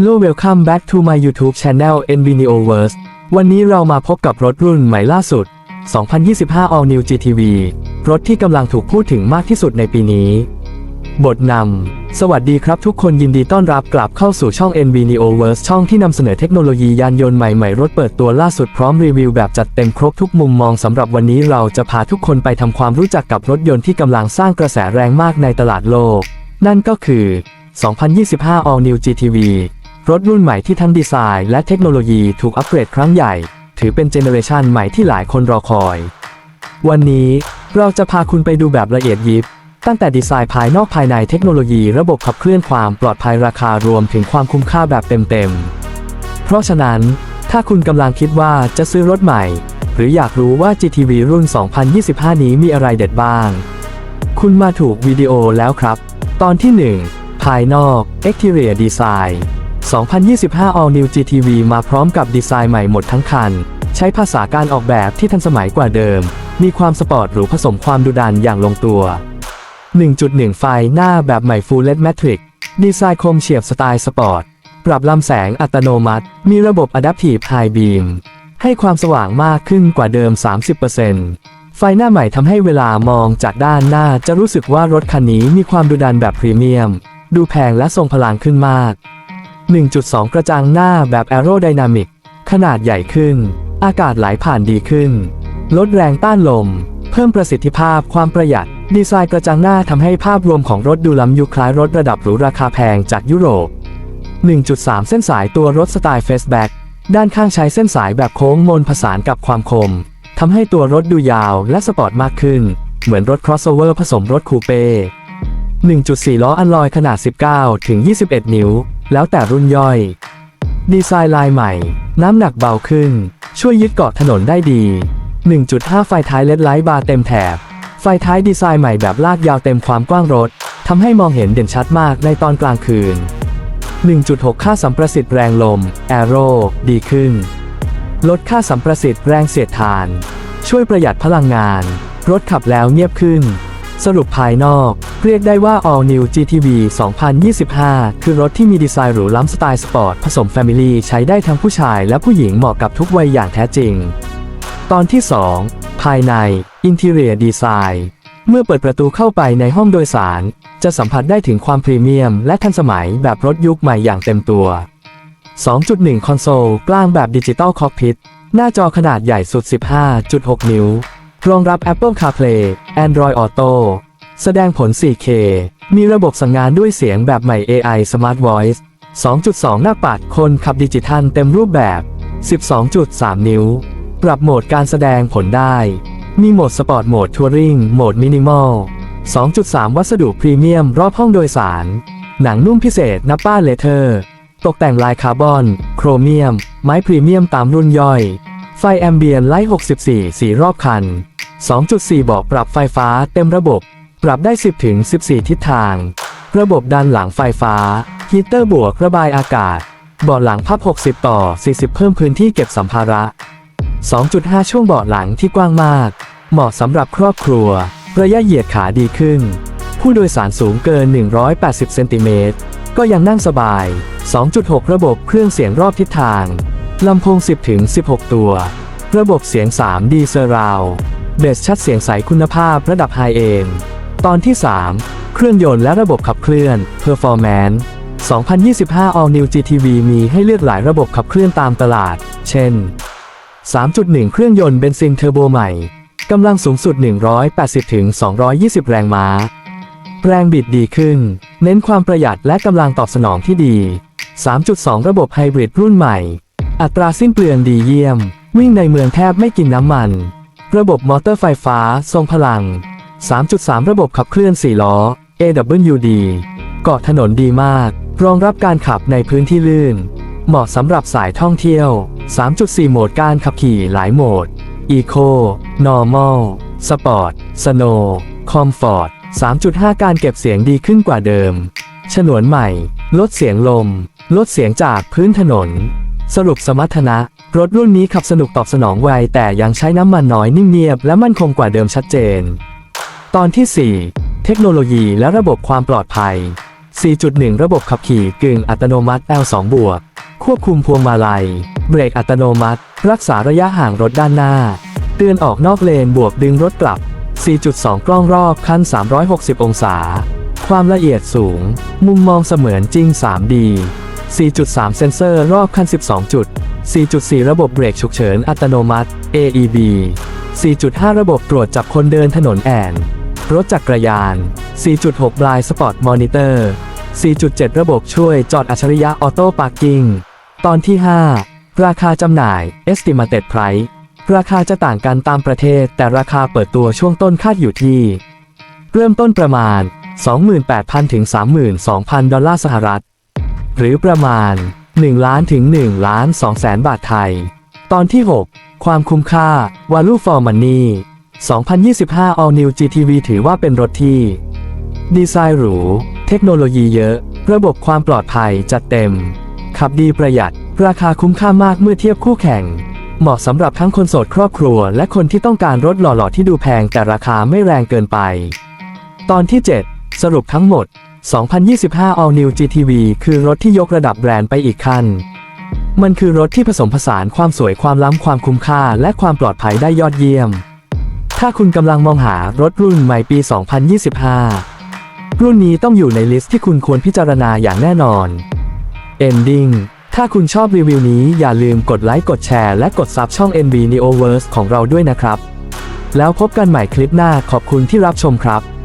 Hello welcome back to my YouTube channel Nvineoverse วันนี้เรามาพบกับรถรุ่นใหม่ล่าสุด 2025 All New GTV รถที่กำลังถูกพูดถึงมากที่สุดในปีนี้ บทนำ สวัสดีครับทุกคนยินดีต้อนรับกลับเข้าสู่ช่อง Nvineoverse ช่องที่นำเสนอเทคโนโลยียานยนต์ใหม่ๆ รถเปิดตัวล่าสุดพร้อมรีวิวแบบจัดเต็มครบทุกมุมมองสำหรับวันนี้เราจะพาทุกคนไปทำความรู้จักกับรถยนต์ที่กำลังสร้างกระแสแรงมากในตลาดโลก นั่นก็คือ 2025 All New GTV รถรุ่นใหม่ที่ทั้งดีไซน์และเทคโนโลยีถูกอัปเกรดครั้งใหญ่ ถือเป็นเจเนอเรชันใหม่ที่หลายคนรอคอย วันนี้เราจะพาคุณไปดูแบบละเอียดยิบ ตั้งแต่ดีไซน์ภายนอกภายในเทคโนโลยีระบบขับเคลื่อนความปลอดภัยราคารวมถึงความคุ้มค่าแบบเต็มๆ เพราะฉะนั้น ถ้าคุณกำลังคิดว่าจะซื้อรถใหม่ หรืออยากรู้ว่า GTV รุ่น 2025 นี้มีอะไรเด็ดบ้าง คุณมาถูกวิดีโอแล้วครับ ตอนที่ 1 ภายนอก Exterior Design 2025 All New GTV มาพร้อมกับดีไซน์ใหม่หมดทั้งคัน ใช้ภาษาการออกแบบที่ทันสมัยกว่าเดิม มีความสปอร์ตหรูผสมความดุดันอย่างลงตัว 1.1 ไฟหน้าแบบใหม่ Full LED Matrix ดีไซน์คมเฉียบสไตล์สปอร์ต ปรับลำแสงอัตโนมัติ มีระบบ Adaptive High Beam ให้ความสว่างมากขึ้นกว่าเดิม 30%ไฟหน้าใหม่ทำให้เวลามองจากด้านหน้าจะรู้สึกว่ารถคันนี้มีความดุดันแบบพรีเมียม ดูแพงและทรงพลังขึ้นมาก 1.2 กระจังหน้าแบบ Aerodynamic ขนาดใหญ่ขึ้น อากาศไหลผ่านดีขึ้น ลดแรงต้านลม เพิ่มประสิทธิภาพความประหยัด ดีไซน์กระจังหน้าทำให้ภาพรวมของรถดูล้ำยุคคล้ายรถระดับหรูราคาแพงจากยุโรป 1.3 เส้นสายตัวรถสไตล์เฟสแบ็กด้านข้างใช้เส้นสายแบบโค้งมนผสานกับความคมทำให้ตัวรถดูยาวและสปอร์ตมากขึ้น เหมือนรถ crossover ผสมรถคูเป้ 1.4 ล้ออันลอยขนาด 19 ถึง 21 นิ้ว แล้วแต่รุ่นย่อย ดีไซน์ลายใหม่ น้ำหนักเบาขึ้น ช่วยยึดเกาะถนนได้ดี 1.5 ไฟท้ายเลดไลท์บาร์เต็มแถบ ไฟท้ายดีไซน์ใหม่แบบลากยาวเต็มความกว้างรถทำให้มองเห็นเด่นชัดมากในตอนกลางคืน 1.6 ค่าสัมประสิทธิ์แรงลม แอโร่ดีขึ้น ลดค่าสัมประสิทธิ์แรงเสียดทาน ช่วยประหยัดพลังงาน รถขับแล้วเงียบขึ้น สรุปภายนอก เรียกได้ว่า All New GTV 2025 คือรถที่มีดีไซน์หรูล้ำสไตล์สปอร์ตผสมแฟมิลี่ใช้ได้ทั้งผู้ชายและผู้หญิงเหมาะกับทุกวัยอย่างแท้จริง ตอนที่ 2 ภายใน Interior Design เมื่อเปิดประตูเข้าไปในห้องโดยสาร จะสัมผัสได้ถึงความพรีเมียม และทันสมัยแบบรถยุคใหม่อย่างเต็มตัว 2.1 คอนโซลกลางแบบดิจิตอลคอกพิทหน้าจอขนาดใหญ่สุด 15.6 นิ้ว รองรับ Apple CarPlay Android Auto แสดงผล 4K มีระบบสั่งงานด้วยเสียงแบบใหม่ AI Smart Voice 2.2 หน้าปัดคนขับดิจิทัลเต็มรูปแบบ 12.3 นิ้ว ปรับโหมดการแสดงผลได้ มีโหมดสปอร์ตโหมดทัวริงโหมดมินิมอล 2.3 วัสดุพรีเมียมรอบห้องโดยสาร หนังนุ่มพิเศษนับป้าเลเทอร์ ตกแต่งลายคาร์บอน โครเมียม ไม้พรีเมียมตามรุ่นย่อย ไฟแอมเบียนไลท์ 64 สีรอบคัน 2.4บาะปรับไฟฟ้าเต็มระบบ ปรับได้ 10 ถึง 14 ทิศทาง ระบบดันหลังไฟฟ้า ฮีเตอร์บวกระบายอากาศ เบาะหลังพับ 60 ต่อ 40 เพิ่มพื้นที่เก็บสัมภาระ 2.5 ช่วงเบาะหลังที่กว้างมาก เหมาะสำหรับครอบครัว ระยะเหยียดขาดีขึ้น ผู้โดยสารสูงเกิน 180 เซนติเมตร ก็ยังนั่งสบาย 2.6 ระบบเครื่องเสียงรอบทิศทาง ลำโพง 10 ถึง 16 ตัว ระบบเสียง 3D Surround เบสชัดเสียงใสคุณภาพระดับไฮเอนตอนที่ 3 เครื่องยนต์และระบบขับเคลื่อน Performance 2025 All New GTV มีให้เลือกหลายระบบขับเคลื่อนตามตลาด เช่น 3.1 เครื่องยนต์เบนซินเทอร์โบใหม่ กำลังสูงสุด 180-220 แรงม้า แรงบิดดีขึ้น เน้นความประหยัดและกำลังตอบสนองที่ดี 3.2 ระบบไฮบริดรุ่นใหม่ อัตราสิ้นเปลืองดีเยี่ยม วิ่งในเมืองแทบไม่กินน้ำมัน ระบบมอเตอร์ไฟฟ้า ทรงพลัง 3.3 ระบบขับเคลื่อน 4 ล้อ AWD เกาะถนนดีมาก รองรับการขับในพื้นที่ลื่น เหมาะสำหรับสายท่องเที่ยว 3.4 โหมดการขับขี่หลายโหมด Eco Normal Sport Snow Comfort 3.5 การเก็บเสียงดีขึ้นกว่าเดิม ฉนวนใหม่ ลดเสียงลม ลดเสียงจากพื้นถนน สรุปสมรรถนะ รถรุ่นนี้ขับสนุกตอบสนองไวแต่ยังใช้น้ำมันน้อยนิ่มเนียบและมั่นคงกว่าเดิมชัดเจน ตอนที่ 4 เทคโนโลยีและระบบความปลอดภัย 4.1 ระบบขับขี่กึ่งอัตโนมัติ L2 บวก ควบคุมพวงมาลัย เบรกอัตโนมัติ รักษาระยะห่างรถด้านหน้า เตือนออกนอกเลนบวกดึงรถกลับ 4.2 กล้องรอบคัน 360 องศา ความละเอียดสูง มุมมองเสมือนจริง 3D 4.3 เซนเซอร์รอบคัน 12 จุด 4.4 ระบบเบรกฉุกเฉินอัตโนมัติ AEB 4.5 ระบบตรวจจับคนเดินถนนแอน รถจักรยาน 4.6 Blind Spot Monitor 4.7 ระบบช่วยจอดอัจฉริยะออโต้ปาร์กิ้ง ตอนที่ 5 ราคาจำหน่าย Estimated Price ราคาจะต่างกันตามประเทศ แต่ราคาเปิดตัวช่วงต้นคาดอยู่ที่ เริ่มต้นประมาณ 28,000 ถึง 32,000 ดอลลาร์สหรัฐ หรือประมาณ 1 ล้านถึง1ล้าน2แสนบาทไทย ตอนที่ 6 ความคุ้มค่า Value for Money 2025 All New GTV ถือว่าเป็นรถที่ ดีไซน์หรู เทคโนโลยีเยอะ ระบบความปลอดภัยจัดเต็ม ขับดีประหยัด ราคาคุ้มค่ามากเมื่อเทียบคู่แข่ง เหมาะสำหรับทั้งคนโสดครอบครัว และคนที่ต้องการรถหล่อๆที่ดูแพงแต่ราคาไม่แรงเกินไป ตอนที่ 7 สรุปทั้งหมด 2025 All New GTV คือรถที่ยกระดับแบรนด์ไปอีกขั้น มันคือรถที่ผสมผสานความสวยความล้ำความคุ้มค่า และความปลอดภัยได้ยอดเยี่ยม ถ้าคุณกำลังมองหารถรุ่นใหม่ปี 2025 รุ่นนี้ต้องอยู่ในลิสต์ที่คุณควรพิจารณาอย่างแน่นอน Ending ถ้าคุณชอบรีวิวนี้อย่าลืมกดไลค์กดแชร์และกดซับช่อง NB Neoverse ของเราด้วยนะครับ แล้วพบกันใหม่คลิปหน้าขอบคุณที่รับชมครับ